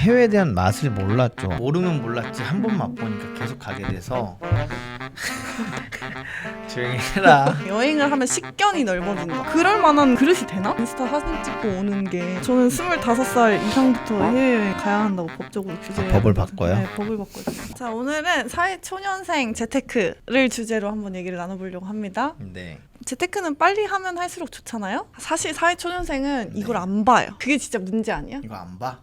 해외에 대한 맛을 몰랐죠. 모르면 몰랐지 한 번 맛보니까 계속 가게 돼서 조용히 해라. 여행을 하면 식견이 넓어진다. 그럴 만한 그릇이 되나? 인스타 사진 찍고 오는 게 저는 25살 이상부터 해외여행 가야 한다고 법적으로 규제. 아, 법을 바꿔요? 네, 법을 바꿔요. 자, 오늘은 사회 초년생 재테크를 주제로 한번 얘기를 나눠보려고 합니다. 네. 재테크는 빨리 하면 할수록 좋잖아요. 사실 사회 초년생은 네. 이걸 안 봐요. 그게 진짜 문제 아니야? 이거 안 봐?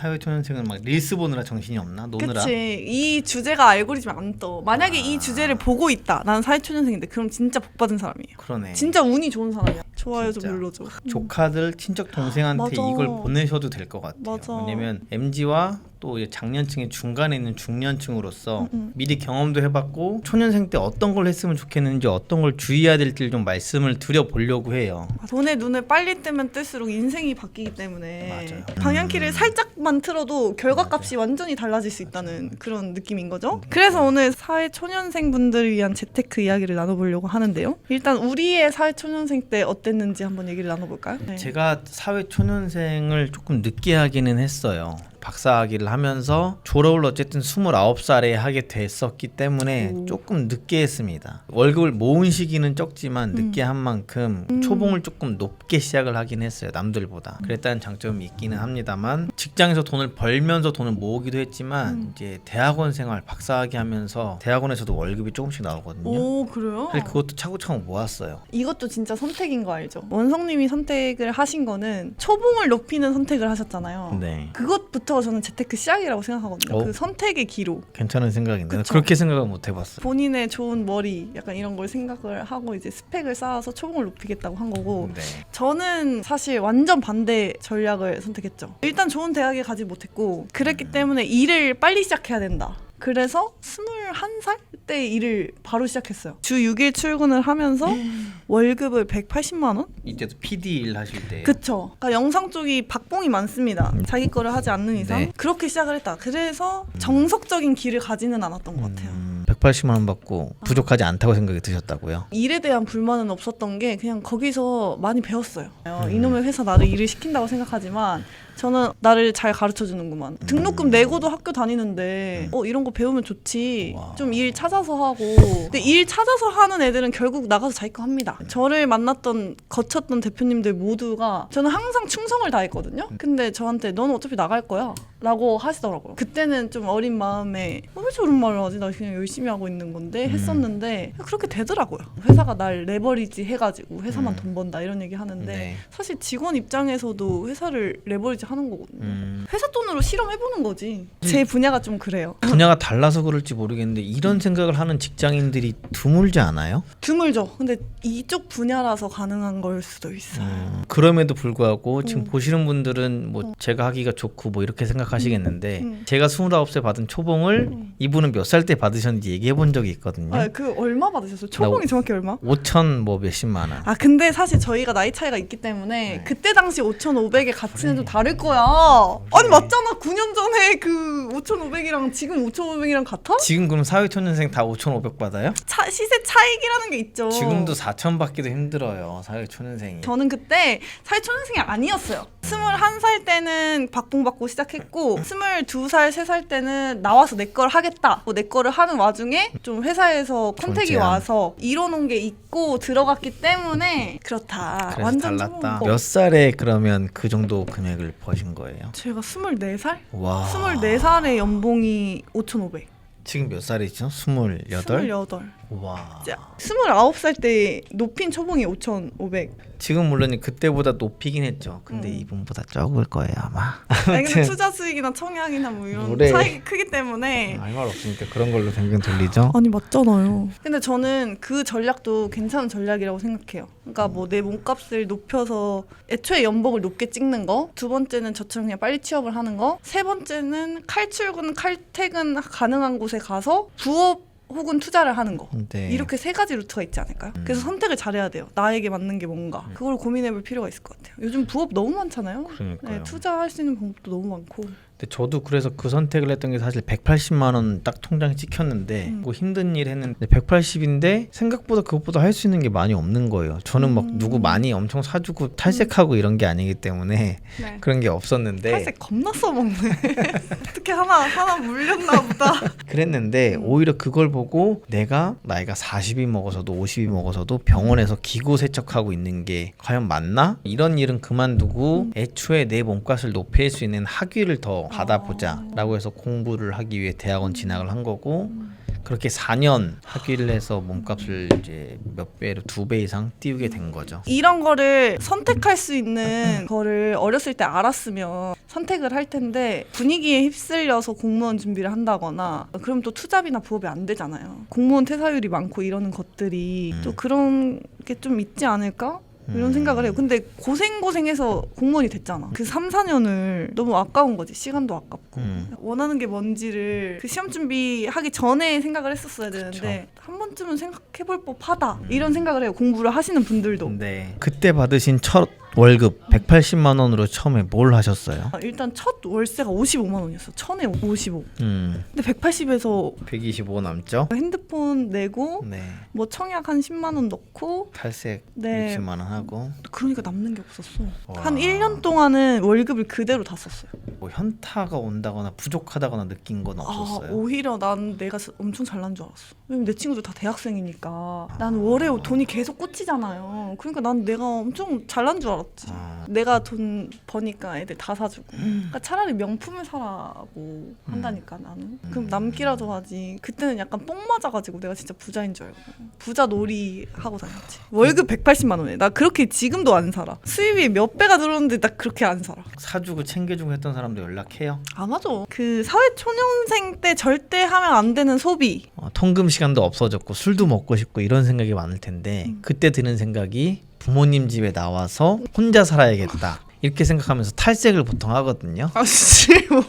사회 초년생은 막 릴스 보느라 정신이 없나? 노느라? 그치. 이 주제가 알고리즘에 안 떠. 만약에 아. 이 주제를 보고 있다. 나는 사회 초년생인데 그럼 진짜 복 받은 사람이에요. 그러네. 진짜 운이 좋은 사람이야. 좋아요 좀 진짜. 눌러줘. 조카들 친척 동생한테 맞아. 이걸 보내셔도 될 것 같아요. 맞아. 왜냐면 MZ와 또 이제 장년층의 중간에 있는 중년층으로서 음, 음. 미리 경험도 해봤고 초년생 때 어떤 걸 했으면 좋겠는지 어떤 걸 주의해야 될지를 좀 말씀을 드려보려고 해요. 돈의 눈을 빨리 뜨면 뜰수록 인생이 바뀌기 때문에 맞아요. 방향키를 음. 살짝만 틀어도 결과값이 완전히 달라질 수 있다는 그런 느낌인 거죠. 그래서 오늘 사회 초년생 분들을 위한 재테크 이야기를 나눠보려고 하는데요. 일단 우리의 사회 초년생 때 어땠는지 한번 얘기를 나눠볼까요? 네. 제가 사회 초년생을 조금 늦게 하기는 했어요. 박사학위를 하면서 졸업을 어쨌든 29살에 하게 됐었기 때문에 오. 조금 늦게 했습니다. 월급을 모은 시기는 적지만 늦게 한 만큼 음. 초봉을 조금 높게 시작을 하긴 했어요. 남들보다. 그랬다는 장점이 있기는 합니다만 직장에서 돈을 벌면서 돈을 모으기도 했지만 음. 이제 대학원 생활 박사학위 하면서 대학원에서도 월급이 조금씩 나오거든요. 오 그래요? 그것도 차곡차곡 모았어요. 이것도 진짜 선택인 거 알죠? 원성님이 선택을 하신 거는 초봉을 높이는 선택을 하셨잖아요. 네. 그것부터 저는 재테크 시작이라고 생각하거든요. 어? 그 선택의 기로. 괜찮은 생각인데 그쵸. 그렇게 생각을 못 해봤어요. 본인의 좋은 머리 약간 이런 걸 생각을 하고 이제 스펙을 쌓아서 초봉을 높이겠다고 한 거고 네. 저는 사실 완전 반대 전략을 선택했죠. 일단 좋은 대학에 가지 못했고 그랬기 음. 때문에 일을 빨리 시작해야 된다. 그래서 21살 때 일을 바로 시작했어요. 주 6일 출근을 하면서 음. 월급을 180만 원? 이때도 PD 일 하실 때 그쵸. 그러니까 영상 쪽이 박봉이 많습니다. 자기 거를 하지 않는 이상. 네. 그렇게 시작을 했다. 그래서 정석적인 길을 가지는 않았던 것 같아요. 음, 180만 원 받고 부족하지 않다고 생각이 드셨다고요? 일에 대한 불만은 없었던 게 그냥 거기서 많이 배웠어요. 음. 이놈의 회사 나를 일을 시킨다고 생각하지만 저는 나를 잘 가르쳐 주는구만. 등록금 내고도 학교 다니는데 어 이런 거 배우면 좋지. 음. 와. 좀일 찾아서 하고. 근데 일 찾아서 하는 애들은 결국 나가서 자기 거 합니다. 저를 만났던 거쳤던 대표님들 모두가 저는 항상 충성을 다했거든요. 음. 근데 저한테 너는 어차피 나갈 거야. 라고 하시더라고요. 그때는 좀 어린 마음에 어, 왜 저런 말을 하지? 나 그냥 열심히 하고 있는 건데 음. 했었는데 그렇게 되더라고요. 회사가 날 레버리지 해가지고 회사만 음. 돈 번다 이런 얘기 하는데 네. 사실 직원 입장에서도 회사를 레버리지 하는 거거든요. 음, 회사 돈으로 실험해보는 거지. 제 분야가 좀 그래요. 분야가 달라서 그럴지 모르겠는데 이런 생각을 하는 직장인들이 드물지 않아요? 드물죠. 근데 이쪽 분야라서 가능한 걸 수도 있어요. 음, 그럼에도 불구하고 지금 음. 보시는 분들은 뭐 제가 하기가 좋고 뭐 이렇게 생각하시겠는데 음. 제가 29세 받은 초봉을 음. 이분은 몇 살 때 받으셨는지 얘기해 본 적이 있거든요. 아, 그 얼마 받으셨어요? 초봉이 정확히 얼마? 5천 뭐 몇십만 원. 아 근데 사실 저희가 나이 차이가 있기 때문에 네. 그때 당시 5,500의 가치는 좀 다를 거야. 아니 맞잖아. 9년 전에 그 5,500이랑 지금 5,500이랑 같아? 지금 그럼 사회초년생 다 5,500 받아요? 차, 시세 차익이라는 게 있죠. 지금도 4천 받기도 힘들어요. 사회초년생이. 저는 그때 사회 초년생이 아니었어요. 21살 때는 박봉받고 시작했고 22살, 3살 때는 나와서 내 걸 하겠다. 뭐내 거를 하는 와중에 좀 회사에서 컨택이 존재함. 와서 이뤄놓은 게 있고 들어갔기 때문에 그렇다. 그래서 완전 달랐다. 좀- 몇 살에 그러면 그 정도 금액을 버신 거예요? 제가 24살? 와. 24살에 연봉이 5,500. 지금 몇 살이죠? 28? 28. 와. 자, 29살 때 높인 초봉이 5,500. 지금 물론 그때보다 높이긴 했죠. 근데 음. 이분보다 적을 거예요 아마. 아니 근데 투자 수익이나 청약이나 뭐 이런 뭐래. 차익이 크기 때문에 할 말 없으니까 그런 걸로 변경 돌리죠. 아니 맞잖아요. 근데 저는 그 전략도 괜찮은 전략이라고 생각해요. 그러니까 뭐 내 몸값을 높여서 애초에 연봉을 높게 찍는 거, 두 번째는 저처럼 그냥 빨리 취업을 하는 거, 세 번째는 칼 출근, 칼 퇴근 가능한 곳에 가서 부업 혹은 투자를 하는 거. 네. 이렇게 세 가지 루트가 있지 않을까요? 음. 그래서 선택을 잘해야 돼요. 나에게 맞는 게 뭔가. 그걸 고민해볼 필요가 있을 것 같아요. 요즘 부업 너무 많잖아요. 그러니까요. 네, 투자할 수 있는 방법도 너무 많고. 근데 저도 그래서 그 선택을 했던 게 사실 180만 원 딱 통장에 찍혔는데 음. 뭐 힘든 일 했는데 180인데 생각보다 그것보다 할 수 있는 게 많이 없는 거예요. 저는 막 음. 누구 많이 엄청 사주고 탈색하고 이런 게 아니기 때문에 네. 그런 게 없었는데 탈색 겁나 써먹네. 어떻게 하나 하나 물렸나 보다. 그랬는데 음. 오히려 그걸 보고 내가 나이가 40이 먹어서도 50이 먹어서도 병원에서 기고 세척하고 있는 게 과연 맞나? 이런 일은 그만두고 음. 애초에 내 몸값을 높일 수 있는 학위를 더 받아보자 어. 라고 해서 공부를 하기 위해 대학원 진학을 한 거고 음. 그렇게 4년 학위를 해서 몸값을 이제 몇 배로 두 배 이상 띄우게 된 거죠. 이런 거를 선택할 수 있는 거를 어렸을 때 알았으면 선택을 할 텐데 분위기에 휩쓸려서 공무원 준비를 한다거나 그럼 또 투잡이나 부업이 안 되잖아요. 공무원 퇴사율이 많고 이러는 것들이 음. 또 그런 게 좀 있지 않을까? 이런 음. 생각을 해요. 근데 고생고생해서 공무원이 됐잖아. 그 3, 4년을 너무 아까운 거지. 시간도 아깝고. 음. 원하는 게 뭔지를 그 시험 준비하기 전에 생각을 했었어야 되는데 한 번쯤은 생각해 볼 법하다. 음. 이런 생각을 해요. 공부를 하시는 분들도. 네. 그때 받으신 첫 월급 180만 원으로 처음에 뭘 하셨어요? 아, 일단 첫 월세가 55만 원이었어. 천에 55. 음. 근데 180에서 125 남죠? 핸드폰 내고 네. 뭐 청약 한 10만 원 넣고 탈색 네. 60만 원 하고 그러니까 남는 게 없었어. 와. 한 1년 동안은 월급을 그대로 다 썼어요. 뭐 현타가 온다거나 부족하다거나 느낀 건 아, 없었어요. 오히려 난 내가 스- 엄청 잘난 줄 알았어. 왜냐면 내 친구들 다 대학생이니까. 난 월에 돈이 계속 꽂히잖아요. 그러니까 난 내가 엄청 잘난 줄 알았 지. 아, 내가 돈 버니까 애들 다 사주고. 그러니까 차라리 명품을 사라고 한다니까 나는. 그럼 남기라도 하지. 그때는 약간 뽕 맞아가지고 내가 진짜 부자인 줄 알고. 부자 놀이 하고 다녔지. 월급 180만 원에. 나 그렇게 지금도 안 살아. 수입이 몇 배가 들어오는데 나 그렇게 안 살아. 사주고 챙겨주고 했던 사람도 연락해요. 안 하죠. 그 사회 초년생 때 절대 하면 안 되는 소비. 어, 통금 시간도 없어졌고 술도 먹고 싶고 이런 생각이 많을 텐데 음. 그때 드는 생각이 부모님 집에 나와서 혼자 살아야겠다. 이렇게 생각하면서 탈색을 보통 하거든요. 아, 씨, 뭐.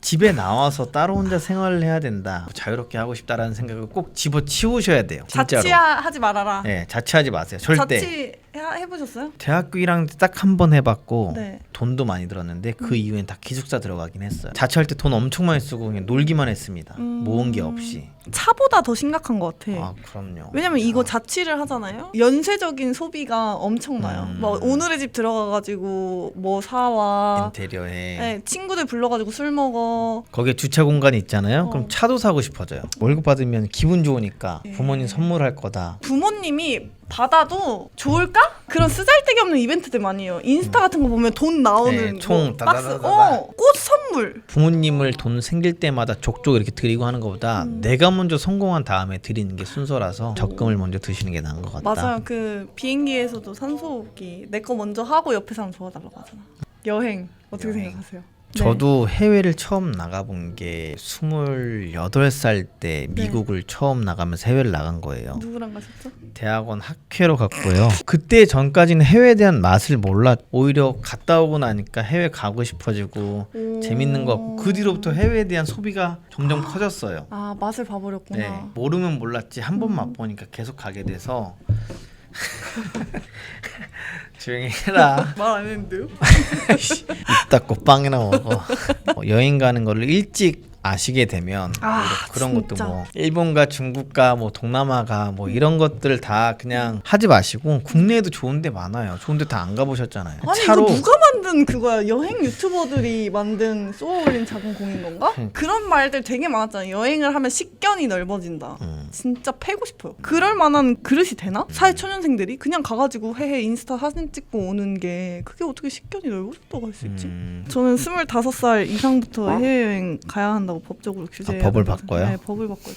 집에 나와서 따로 혼자 생활을 해야 된다. 자유롭게 하고 싶다라는 생각을 꼭 집어 치우셔야 돼요. 진짜로. 자취하지 말아라. 네, 자취하지 마세요. 절대. 자취 해- 해보셨어요? 대학교 1학년 때딱한 번 해봤고 네. 돈도 많이 들었는데 그 음. 이후엔 다 기숙사 들어가긴 했어요. 자취할 때 돈 엄청 많이 쓰고 그냥 놀기만 했습니다. 음. 모은 게 없이. 차보다 더 심각한 것 같아. 아 그럼요. 왜냐면 이거 아, 자취를 하잖아요. 연쇄적인 소비가 엄청나요. 음. 막 오늘의 집 들어가가지고 뭐 사와. 인테리어에 네, 친구들 불러가지고 술 먹어. 거기에 주차 공간이 있잖아요. 어. 그럼 차도 사고 싶어져요. 월급 받으면 기분 좋으니까 예. 부모님 선물할 거다. 부모님이 받아도 좋을까? 그런 쓰잘데기 없는 이벤트들 많이 해요. 인스타 같은 거 보면 돈 나오는 네, 총 뭐 박스. 어, 꽃 선물. 부모님을 돈 생길 때마다 족족 이렇게 드리고 하는 것보다 음. 내가 먼저 성공한 다음에 드리는 게 순서라서 적금을 먼저 드시는 게 나은 것 같다. 맞아요. 그 비행기에서도 산소호흡기 내 거 먼저 하고 옆에 사람 도와달라고 하잖아. 여행 어떻게. 생각하세요? 네. 저도 해외를 처음 나가본 게 28살 때 네. 미국을 처음 나가면서 해외를 나간 거예요. 누구랑 가셨죠? 대학원 학회로 갔고요. 그때 전까지는 해외에 대한 맛을 몰라 오히려 갔다 오고 나니까 해외 가고 싶어지고 오. 재밌는 거 같고 그 뒤로부터 해외에 대한 소비가 점점 커졌어요. 아 맛을 봐버렸구나. 네, 모르면 몰랐지 한번 음. 맛보니까 계속 가게 돼서 조용히 해라. 말 안 했는데요? 입 닫고 빵이나 먹어. 어, 여행 가는 거를 일찍 아시게 되면 아, 그런 진짜. 것도 뭐 일본가 중국가 뭐 동남아가 뭐 이런 것들 다 그냥 하지 마시고 국내에도 좋은 데 많아요. 좋은 데 다 안 가보셨잖아요. 아니 차로 이거 누가 만든 그거야? 여행 유튜버들이 만든 쏘아올린 작은 공인 건가? 그러니까. 그런 말들 되게 많았잖아요. 여행을 하면 식견이 넓어진다. 음. 진짜 패고 싶어요. 그럴 만한 그릇이 되나? 사회 초년생들이 그냥 가가지고 해해 인스타 사진 찍고 오는 게 그게 어떻게 식견이 넓어졌다고 할 수 있지? 음, 저는 25살 이상부터 해외여행 가야 한다고 법적으로 규제해요. 아, 법을 바꿔요? 네, 법을 바꿔요.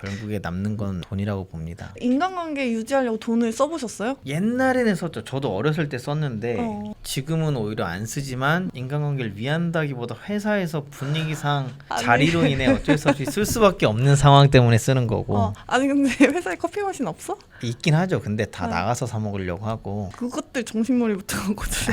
결국에 남는 건 돈이라고 봅니다. 인간관계 유지하려고 돈을 써보셨어요? 옛날에는 썼죠. 저도 어렸을 때 썼는데 어. 지금은 오히려 안 쓰지만 인간관계를 위한다기보다 회사에서 분위기상 아니. 자리로 인해 어쩔 수 없이 쓸 수밖에 없는 상황 때문에 쓰는 거고 어. 아니 근데 회사에 커피 마신 없어? 있긴 하죠. 근데 다 어. 나가서 사 먹으려고 하고 그것들 정신머리부터 거든.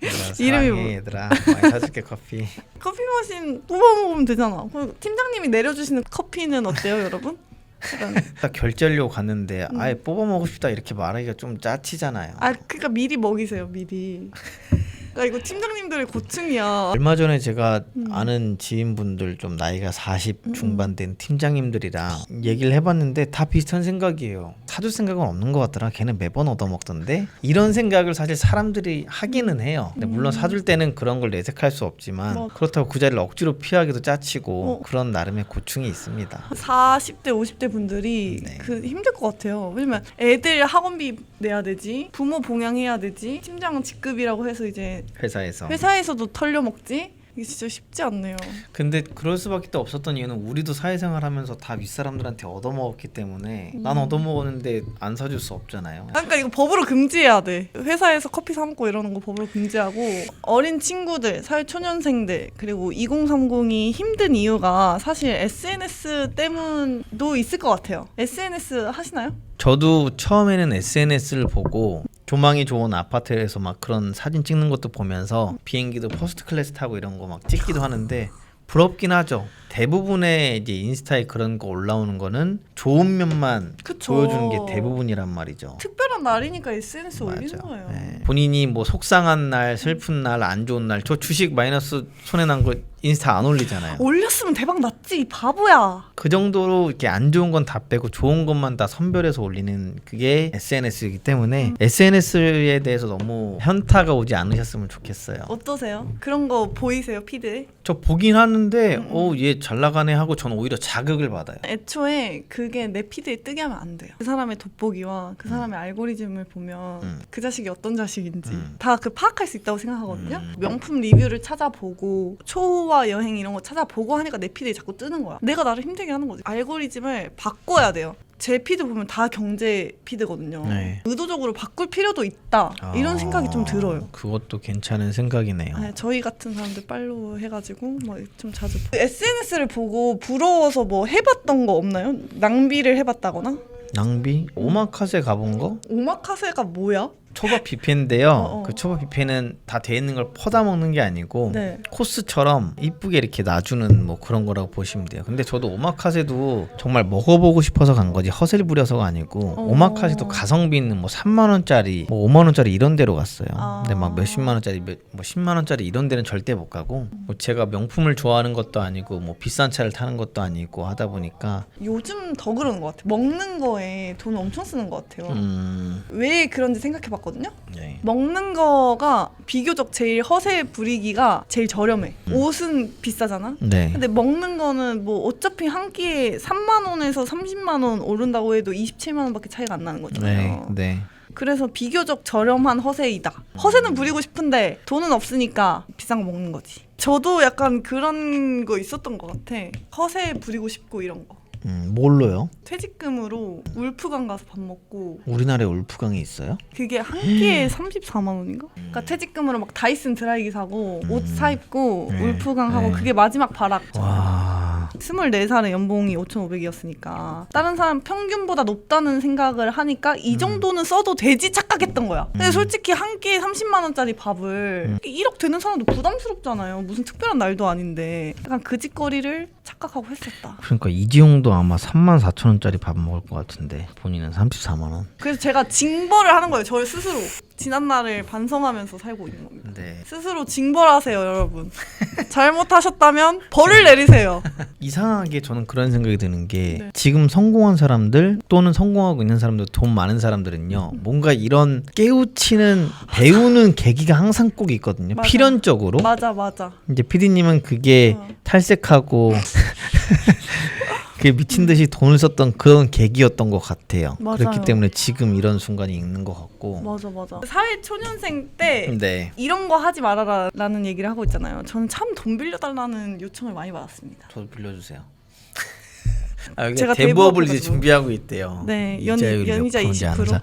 이름이 뭐- 얘들아 많이 사줄게 커피. 커피 마신 뽑아 먹으면 되잖아. 그럼 팀장님이 내려주시는 커피는 어때요, 여러분? 딱 결제하려고 갔는데 음. 아예 뽑아 먹고 싶다 이렇게 말하기가 좀 짜치잖아요. 아 그러니까 미리 먹이세요, 미리. 그러니까 이거 팀장님들의 고충이야. 얼마 전에 제가 음. 아는 지인분들 좀 나이가 40 중반 된 팀장님들이랑 얘기를 해봤는데 다 비슷한 생각이에요. 사줄 생각은 없는 것 같더라. 걔는 매번 얻어먹던데 이런 생각을 사실 사람들이 하기는 해요. 근데 물론 사줄 때는 그런 걸 내색할 수 없지만 뭐. 그렇다고 그 자리를 억지로 피하기도 짜치고 어. 그런 나름의 고충이 있습니다. 40대, 50대 분들이 네. 그 힘들 것 같아요. 왜냐면 애들 학원비 내야 되지, 부모 봉양해야 되지, 팀장 직급이라고 해서 이제 회사에서. 회사에서도 털려 먹지. 이게 진짜 쉽지 않네요. 근데 그럴 수밖에 또 없었던 이유는 우리도 사회생활하면서 다 윗사람들한테 얻어먹었기 때문에 난 음. 얻어먹었는데 안 사줄 수 없잖아요. 아, 그러니까 이거 법으로 금지해야 돼. 회사에서 커피 사 먹고 이러는 거 법으로 금지하고 어린 친구들, 사회초년생들 그리고 2030이 힘든 이유가 사실 SNS 때문도 있을 것 같아요. SNS 하시나요? 저도 처음에는 SNS를 보고 조망이 좋은 아파트에서 막 그런 사진 찍는 것도 보면서 비행기도 퍼스트 클래스 타고 이런 거 막 찍기도 하는데 부럽긴 하죠. 대부분의 이제 인스타에 그런 거 올라오는 거는 좋은 면만 그쵸. 보여주는 게 대부분이란 말이죠. 특별한 날이니까 SNS 올리는 맞아. 거예요. 네. 본인이 뭐 속상한 날, 슬픈 날, 안 좋은 날, 저 주식 마이너스 손해 난 거 인스타 안 올리잖아요. 올렸으면 대박 났지 이 바보야. 그 정도로 이렇게 안 좋은 건 다 빼고 좋은 것만 다 선별해서 올리는 그게 SNS이기 때문에 SNS에 대해서 너무 현타가 오지 않으셨으면 좋겠어요. 어떠세요? 그런 거 보이세요 피드에? 저 보긴 하는데 어 얘 잘 나가네 하고 저는 오히려 자극을 받아요. 애초에 그게 내 피드에 뜨게 하면 안 돼요. 그 사람의 돋보기와 그 사람의 알고리즘을 보면 음. 그 자식이 어떤 자식인지 음. 다 그 파악할 수 있다고 생각하거든요. 음. 명품 리뷰를 찾아보고 초 호화 여행 이런 거 찾아보고 하니까 내 피드에 자꾸 뜨는 거야. 내가 나를 힘들게 하는 거지. 알고리즘을 바꿔야 돼요. 제 피드 보면 다 경제 피드거든요. 네. 의도적으로 바꿀 필요도 있다. 이런 생각이 좀 들어요. 그것도 괜찮은 생각이네요. 네, 저희 같은 사람들 팔로우 해가지고 뭐 좀 자주 SNS를 보고 부러워서 뭐 해봤던 거 없나요? 낭비를 해봤다거나? 낭비? 오마카세 가본 거? 오마카세가 뭐야? 초밥 뷔페인데요. 어, 어. 그 초밥 뷔페는 다 돼 있는 걸 퍼다 먹는 게 아니고 네. 코스처럼 이쁘게 이렇게 놔주는 뭐 그런 거라고 보시면 돼요. 근데 저도 오마카세도 정말 먹어보고 싶어서 간 거지 허세를 부려서가 아니고 어. 오마카세도 가성비 있는 뭐 3만 원짜리, 뭐 5만 원짜리 이런 데로 갔어요. 아. 근데 막 몇십만 원짜리, 몇, 뭐 10만 원짜리 이런 데는 절대 못 가고 뭐 제가 명품을 좋아하는 것도 아니고 뭐 비싼 차를 타는 것도 아니고 하다 보니까 요즘 더 그러는 것 같아. 먹는 거에 돈 엄청 쓰는 것 같아요. 음, 왜 그런지 생각해봤거든요. 네. 먹는 거가 비교적 제일 허세 부리기가 제일 저렴해. 음. 옷은 비싸잖아. 네. 근데 먹는 거는 뭐 어차피 한 끼에 3만 원에서 30만 원 오른다고 해도 27만 원밖에 차이가 안 나는 네, 거잖아요. 네. 그래서 비교적 저렴한 허세이다. 허세는 부리고 싶은데 돈은 없으니까 비싼 거 먹는 거지. 저도 약간 그런 거 있었던 것 같아. 허세 부리고 싶고 이런 거. 음, 뭘로요? 퇴직금으로 울프강 가서 밥 먹고 우리나라에 울프강이 있어요? 그게 한 끼에 34만 원인가? 그러니까 퇴직금으로 막 다이슨 드라이기 사고 옷 사 입고 네. 울프강 하고 네. 그게 마지막 발악. 와. 24살에 연봉이 5,500이었으니까 다른 사람 평균보다 높다는 생각을 하니까 이 음. 정도는 써도 되지 착각했던 거야. 근데 솔직히 한 끼에 30만 원짜리 밥을 음. 1억 되는 사람도 부담스럽잖아요. 무슨 특별한 날도 아닌데 약간 그 짓거리를 착각하고 했었다. 그러니까 이지용도 아마 3만 4천 원짜리 밥 먹을 것 같은데 본인은 34만 원. 그래서 제가 징벌을 하는 거예요. 저 스스로 지난 날을 반성하면서 살고 있는 겁니다. 네. 스스로 징벌하세요, 여러분. 잘못하셨다면 벌을 내리세요. 이상하게 저는 그런 생각이 드는 게 네. 지금 성공한 사람들 또는 성공하고 있는 사람들 돈 많은 사람들은요 뭔가 이런 깨우치는 배우는 계기가 항상 꼭 있거든요 맞아. 필연적으로 맞아, 맞아. 이제 PD님은 그게 어. 탈색하고 그게 미친 듯이 돈을 썼던 그런 계기였던 것 같아요 맞아요. 그렇기 때문에 지금 이런 순간이 있는 것 같고 맞아, 맞아. 사회 초년생 때 네 이런 거 하지 말아라라는 얘기를 하고 있잖아요. 저는 참 돈 빌려달라는 요청을 많이 받았습니다. 저도 빌려주세요 아, 여기 제가 대부업을 이제 대부업해가지고. 준비하고 있대요 네, 연- 이자율이 몇 연이자 프로인지 20%. 아는 사람?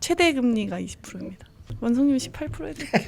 최대 금리가 20%입니다. 원성님 18% 해드릴게요.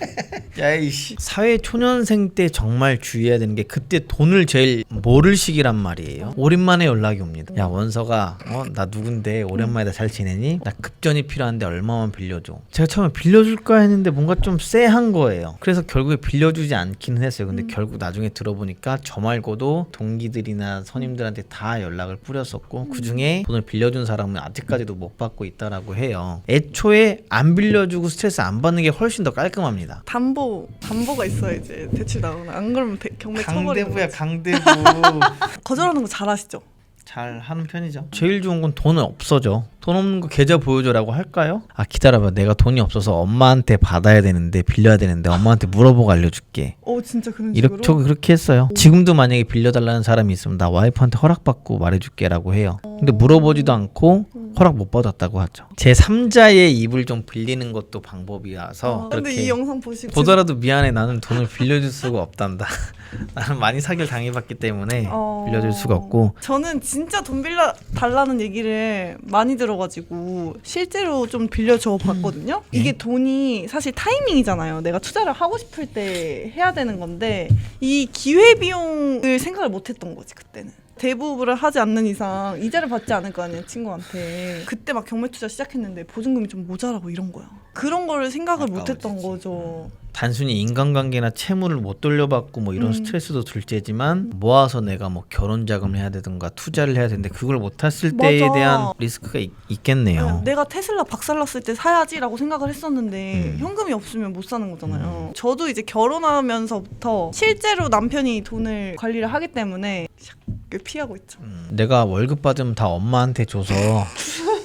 야이씨. 사회 초년생 때 정말 주의해야 되는 게 그때 돈을 제일 모를 시기란 말이에요. 오랜만에 연락이 옵니다. 야 원서가 어 나 누군데? 오랜만에 잘 지내니? 나 급전이 필요한데 얼마만 빌려줘? 제가 처음에 빌려줄까 했는데 뭔가 좀 쎄한 거예요. 그래서 결국에 빌려주지 않기는 했어요. 근데 결국 나중에 들어보니까 저 말고도 동기들이나 선임들한테 다 연락을 뿌렸었고 그 중에 돈을 빌려준 사람은 아직까지도 못 받고 있다라고 해요. 애초에 안 빌려주고 스트레스 안 받는 게 훨씬 더 깔끔합니다. 담보 담보가 있어야 이제 대출 나오나 안 그러면 대, 경매 쳐버리는 강대부야 거지. 강대부. 거절하는 거 잘하시죠? 잘 하는 편이죠. 제일 좋은 건 돈은 없어져. 돈 없는 거 계좌 보여줘라고 할까요? 아 기다려봐. 내가 돈이 없어서 엄마한테 받아야 되는데 빌려야 되는데 엄마한테 물어보고 알려줄게. 어 진짜 그런 식으로. 이렇게 저 그렇게 했어요. 지금도 만약에 빌려달라는 사람이 있으면 나 와이프한테 허락받고 말해줄게라고 해요. 근데 물어보지도 않고 허락 못 받았다고 하죠. 제 3자의 입을 좀 빌리는 것도 방법이라서 어, 근데 그렇게 이 영상 보시고 보더라도 미안해 나는 돈을 빌려줄 수가 없단다. 나는 많이 사기를 당해봤기 때문에 어. 빌려줄 수가 없고 저는 진짜 돈 빌려 달라는 얘기를 많이 들어 가지고 실제로 좀 빌려줘 봤거든요. 네. 이게 돈이 사실 타이밍이잖아요. 내가 투자를 하고 싶을 때 해야 되는 건데 이 기회 비용을 생각을 못 했던 거지 그때는. 대부분을 하지 않는 이상 이자를 받지 않을 거 아니에요 친구한테 그때 막 경매 투자 시작했는데 보증금이 좀 모자라고 이런 거야 그런 거를 생각을 못했던 아까워지지. 거죠 단순히 인간관계나 채무를 못 돌려받고 뭐 이런 음. 스트레스도 둘째지만 모아서 내가 뭐 결혼 자금을 해야 되든가 투자를 해야 되는데 그걸 못 했을 때에 맞아. 대한 리스크가 있, 있겠네요. 내가 테슬라 박살났을 때 사야지라고 생각을 했었는데 음. 현금이 없으면 못 사는 거잖아요. 저도 이제 결혼하면서부터 실제로 남편이 돈을 관리를 하기 때문에 샥 피하고 있죠. 음, 내가 월급 받으면 다 엄마한테 줘서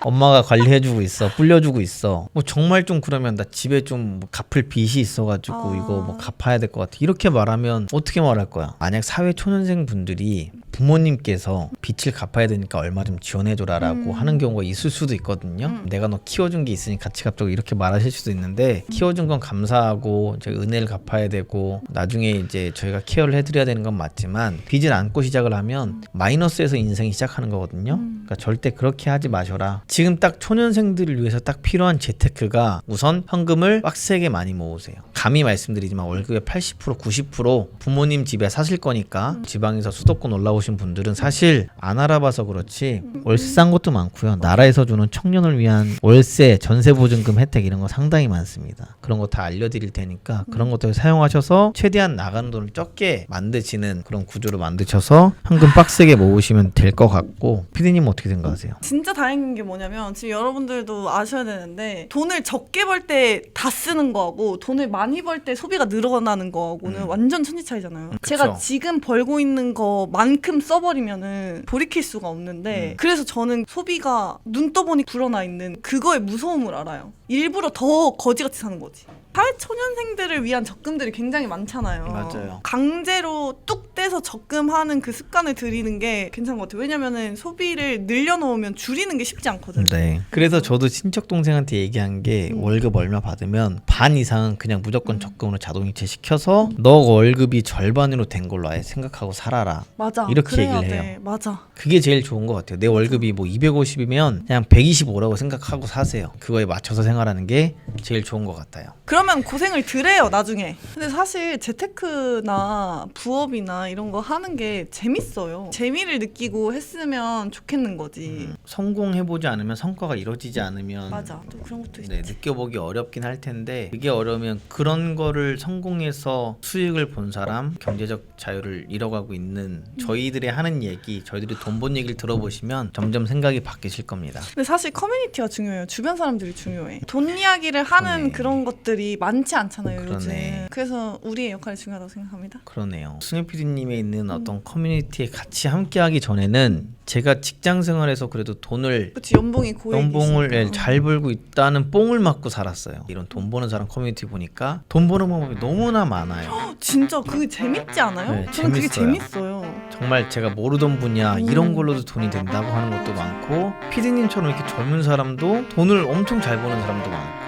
엄마가 관리해주고 있어, 불려주고 있어. 뭐 정말 좀 그러면 나 집에 좀뭐 갚을 빚이 있어가지고 아. 이거 뭐 갚아야 될 것 같아. 이렇게 말하면 어떻게 말할 거야? 만약 사회 초년생 분들이 부모님께서 빚을 갚아야 되니까 얼마 좀 지원해줘라라고 음. 하는 경우가 있을 수도 있거든요. 음. 내가 너 키워준 게 있으니 같이 갚자고 이렇게 말하실 수도 있는데 키워준 건 감사하고 저희 은혜를 갚아야 되고 나중에 이제 저희가 케어를 해드려야 되는 건 맞지만 빚을 안고 시작을 하면 마이너스에서 인생이 시작하는 거거든요. 음. 그러니까 절대 그렇게 하지 마셔라. 지금 딱 초년생들을 위해서 딱 필요한 재테크가 우선 현금을 빡세게 많이 모으세요. 감히 말씀드리지만 월급의 80% 90% 부모님 집에 사실 거니까 지방에서 수도권 올라오 신 분들은 사실 안 알아봐서 그렇지 월세 싼 것도 많고요. 나라에서 주는 청년을 위한 월세, 전세 보증금 혜택 이런 거 상당히 많습니다. 그런 거 다 알려드릴 테니까 그런 것들 사용하셔서 최대한 나가는 돈을 적게 만드시는 그런 구조로 만드셔서 현금 빡세게 모으시면 될 것 같고 피디님 어떻게 생각하세요? 진짜 다행인 게 뭐냐면 지금 여러분들도 아셔야 되는데 돈을 적게 벌 때 다 쓰는 거하고 돈을 많이 벌 때 소비가 늘어나는 거하고는 음. 완전 천지 차이잖아요. 그쵸. 제가 지금 벌고 있는 거만큼 써버리면은 돌이킬 수가 없는데 음. 그래서 저는 소비가 눈 떠보니 불어나 있는 그거의 무서움을 알아요. 일부러 더 거지같이 사는 거지. 사회초년생들을 위한 적금들이 굉장히 많잖아요. 맞아요. 강제로 뚝 떼서 적금하는 그 습관을 들이는 게 괜찮은 것 같아요. 왜냐면은 소비를 늘려놓으면 줄이는 게 쉽지 않거든요. 네. 그래서 저도 친척 동생한테 얘기한 게 음. 월급 얼마 받으면 반 이상은 그냥 무조건 적금으로 자동이체 시켜서 너 월급이 절반으로 된 걸로 아예 생각하고 살아라. 맞아. 이렇게 그래야 얘기를 돼. 해요. 맞아. 그게 제일 좋은 것 같아요. 내 월급이 뭐 250이면 그냥 125라고 생각하고 사세요. 그거에 맞춰서 생활하는 게 제일 좋은 것 같아요. 그 러면 고생을 덜해요 나중에. 근데 사실 재테크나 부업이나 이런 거 하는 게 재밌어요. 재미를 느끼고 했으면 좋겠는 거지. 성공해보지 않으면 성과가 이루어지지 않으면 맞아. 또 그런 것도 있지. 네, 느껴보기 어렵긴 할 텐데 그게 어려우면 그런 거를 성공해서 수익을 본 사람 경제적 자유를 잃어가고 있는 저희들의 하는 얘기 저희들이 돈번 얘기를 들어보시면 점점 생각이 바뀌실 겁니다 근데 사실 커뮤니티가 중요해요. 주변 사람들이 중요해. 돈 이야기를 하는 그러네. 그런 것들이 많지 않잖아요, 그러네. 요즘. 그래서 우리의 역할이 중요하다고 생각합니다. 그러네요 승현 PD님의 있는 어떤 커뮤니티에 같이 함께하기 전에는 제가 직장 생활에서 그래도 돈을 그치 연봉이 고액 연봉을 예, 잘 벌고 있다는 뽕을 맞고 살았어요 이런 돈 버는 사람 커뮤니티 보니까 돈 버는 방법이 너무나 많아요 진짜 그게 재밌지 않아요? 네, 저는 그게 재밌어요. 재밌어요. 정말 제가 모르던 분야 음. 이런 걸로도 돈이 된다고 하는 것도 많고 피디님처럼 이렇게 젊은 사람도 돈을 엄청 잘 버는 사람도 많고